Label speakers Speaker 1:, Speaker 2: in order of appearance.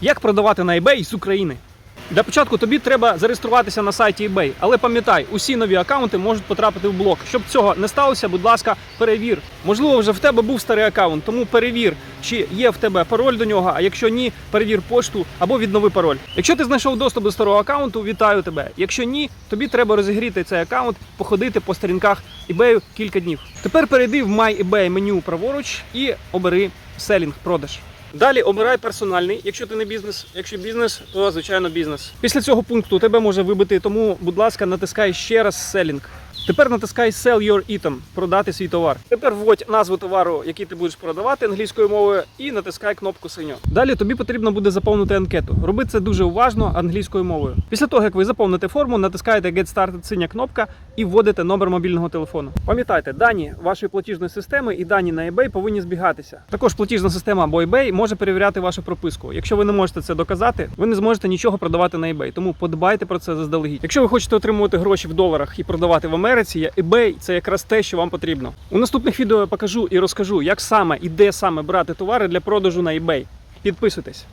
Speaker 1: Як продавати на eBay з України? Для початку тобі треба зареєструватися на сайті eBay, але пам'ятай, усі нові аккаунти можуть потрапити в блок. Щоб цього не сталося, будь ласка, перевір. Можливо, вже в тебе був старий аккаунт, тому перевір, чи є в тебе пароль до нього. А якщо ні, перевір пошту або віднови пароль. Якщо ти знайшов доступ до старого аккаунту, вітаю тебе. Якщо ні, тобі треба розігріти цей аккаунт, походити по сторінках eBay кілька днів. Тепер перейди в My eBay меню праворуч і обери селінг продаж. Далі обирай персональний, якщо ти не бізнес. Якщо бізнес, то звичайно бізнес. Після цього пункту тебе може вибити, тому, будь ласка, натискай ще раз Selling. Тепер натискай Sell Your Item, продати свій товар. Тепер вводь назву товару, який ти будеш продавати англійською мовою, і натискай кнопку синю. Далі тобі потрібно буде заповнити анкету. Роби це дуже уважно англійською мовою. Після того, як ви заповните форму, натискаєте Get Started синя кнопка і вводите номер мобільного телефону. Пам'ятайте, дані вашої платіжної системи і дані на eBay повинні збігатися. Також платіжна система або eBay може перевіряти вашу прописку. Якщо ви не можете це доказати, ви не зможете нічого продавати на eBay. Тому подбайте про це заздалегідь. Якщо ви хочете отримувати гроші в доларах і продавати в Америці, є eBay це якраз те, що вам потрібно. У наступних відео я покажу і розкажу, як саме і де саме брати товари для продажу на eBay. Підписуйтесь.